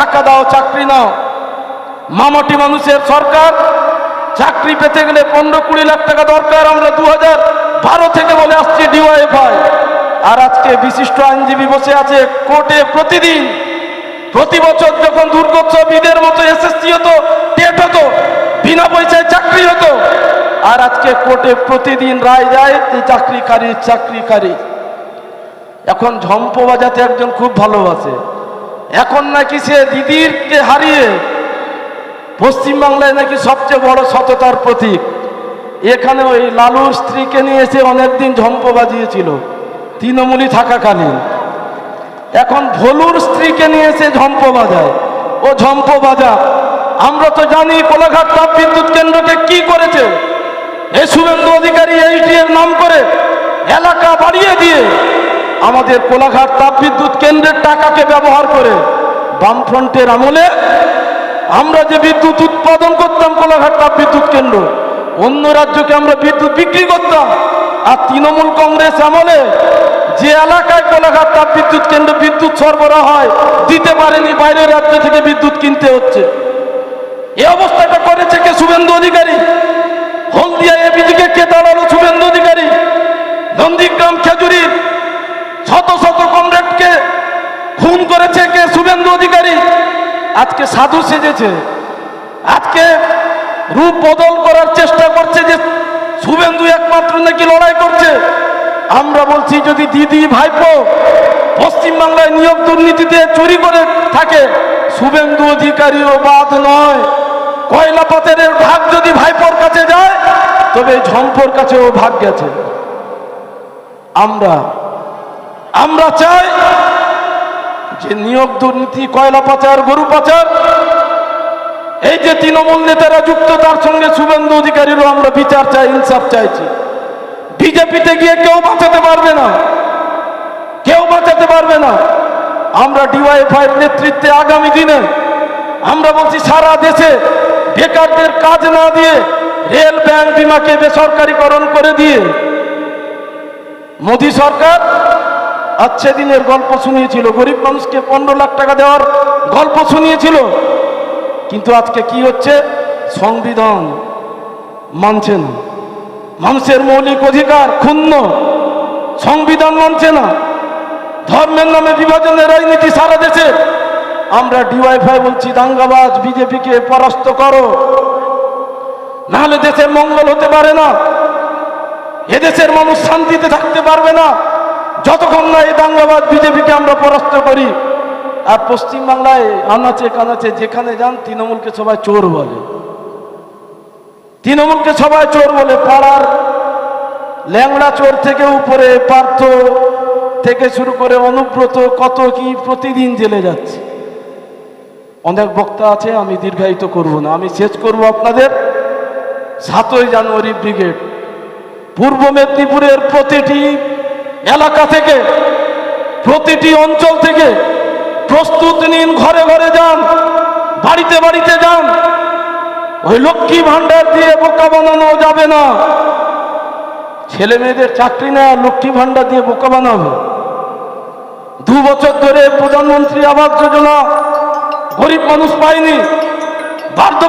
টাকা দাও, চাকরি নাও। মামাটি মানুষের সরকার, চাকরি পেতে গেলে পনেরো কুড়ি লাখ টাকা দরকার, আমরা দু হাজার বারো থেকে বলে আসছি ডিওয়াইফাই। আর আজকে বিশিষ্ট আইনজীবী বসে আছে কোর্টে প্রতিদিন। প্রতি বছর যখন দুর্গোৎসব ঈদের মতো এসএসসি হতো টেট হতো, বিনা পয়সায় চাকরি হতো। আর আজকে কোর্টে প্রতিদিন রায় যায় যে চাকরিকারী চাকরিকারী এখন ঝম্প বাজাতে একজন খুব ভালোবাসে। এখন নাকি সে দিদিরকে হারিয়ে পশ্চিমবাংলায় নাকি সবচেয়ে বড় সততার প্রতীক। এখানে ওই লালুর স্ত্রীকে নিয়ে এসে অনেকদিন ঝম্প বাজিয়েছিল তৃণমূলী থাকাকালীন। এখন ভলুর স্ত্রীকে নিয়ে এসে ঝম্প বাজায়। ও ঝম্প বাজা, আমরা তো জানি কোলাঘাট তাপ বিদ্যুৎ কেন্দ্রকে কি করেছে। এই শুভেন্দু অধিকারী এইটি এর নাম করে এলাকা বাড়িয়ে দিয়ে আমাদের কোলাঘাট তাপ বিদ্যুৎ কেন্দ্রের টাকাকে ব্যবহার করে বামফ্রন্টের আমলে আমরা যে বিদ্যুৎ উৎপাদন করতাম কোলাঘাট তাপ বিদ্যুৎ কেন্দ্র, অন্য রাজ্যকে আমরা বিদ্যুৎ বিক্রি করতাম। আর তৃণমূল কংগ্রেস আমলে যে এলাকায় কোলাঘাট তাপ বিদ্যুৎ কেন্দ্র বিদ্যুৎ সরবরাহ হয়, দিতে পারেনি, বাইরের রাজ্য থেকে বিদ্যুৎ কিনতে হচ্ছে। এই অবস্থাটা করেছে কে শুভেন্দু অধিকারী হলদিয়া এবিজিকে কে দাঁড়াল শুভেন্দু অধিকারী নন্দীগ্রাম খেজুরির শত শত কমরেডকে খুন করেছে কে শুভেন্দু অধিকারী আজকে সাধু সেজেছে। আজকে রূপ বদল করার চেষ্টা করছে যে শুভেন্দু একমাত্র নাকি লড়াই করছে। আমরা বলছি, যদি দিদি, ভাইপো পশ্চিমবাংলায় নিয়োগ দুর্নীতিতে চুরি করে থাকে, শুভেন্দু অধিকারীও বাদ নয়। কয়লা পাতের ভাগ যদি ভাইপোর কাছে যায়, তবে ঝম্পর কাছেও ভাগ গেছে। আমরা আমরা চাই যে নিয়োগ দুর্নীতি, কয়লা পাচার, গরু পাচার, এই যে তৃণমূল নেতারা যুক্ত, তার সঙ্গে শুভেন্দু অধিকারীরও আমরা বিচার চাই, ইনসাফ চাইছি। বিজেপিতে গিয়ে কেউ বাঁচাতে পারবে না। কেউ বাঁচাতে পারবে না। আমরা ডিওয়াইফাই নেতৃত্বে আগামী দিনে আমরা বলছি, সারা দেশে বেকারদের কাজ না দিয়ে রেল ব্যাংক বিমাকে বেসরকারীকরণ করে দিয়ে মোদী সরকার আচ্ছে দিনের গল্প শুনিয়েছিল, গরিব মানুষকে পনেরো লাখ টাকা দেওয়ার গল্প শুনিয়েছিল। কিন্তু আজকে কি হচ্ছে? সংবিধান মানছে না। মানুষের মৌলিক অধিকার ক্ষুণ্ণ। সংবিধান মানছে না। ধর্মের নামে বিভাজনের রাজনীতি সারা দেশে। আমরা ডিওয়াইফাই বলছি, দাঙ্গাবাজ বিজেপিকে পরাস্ত করো। নাহলে দেশের মঙ্গল হতে পারে না। এদেশের মানুষ শান্তিতে থাকতে পারবে না। যতক্ষণ না এই দাঙ্গাবাদ বিজেপিকে আমরা পরাস্ত করি, আর পশ্চিমবাংলায় আনাচে কানাচে যেখানে যান তৃণমূলকে সবাই চোর বলে। তৃণমূলকে সবাই চোর বলে, পাড়ার ল্যাংড়া চোর থেকে উপরে, পার্থ থেকে শুরু করে অনুব্রত কত কি প্রতিদিন জেলে যাচ্ছে। অনেক বক্তা আছে, আমি দীর্ঘায়িত করব না। আমি শেষ করব আপনাদের সাতই জানুয়ারি ব্রিগেড। পূর্ব মেদিনীপুরের প্রতিটি এলাকা থেকে, প্রতিটি অঞ্চল থেকে প্রস্তুত নিন, ঘরে ঘরে যান, বাড়িতে বাড়িতে যান। ওই লক্ষ্মী ভাণ্ডার দিয়ে বোকা বানানো যাবে না। ছেলে মেয়েদের চাকরি নেওয়া লক্ষ্মী ভাণ্ডার দিয়ে বোকা বানাবে। দু বছর ধরে প্রধানমন্ত্রী আবাস যোজনা, গরিব মানুষ পায়নি। বার্ধক্য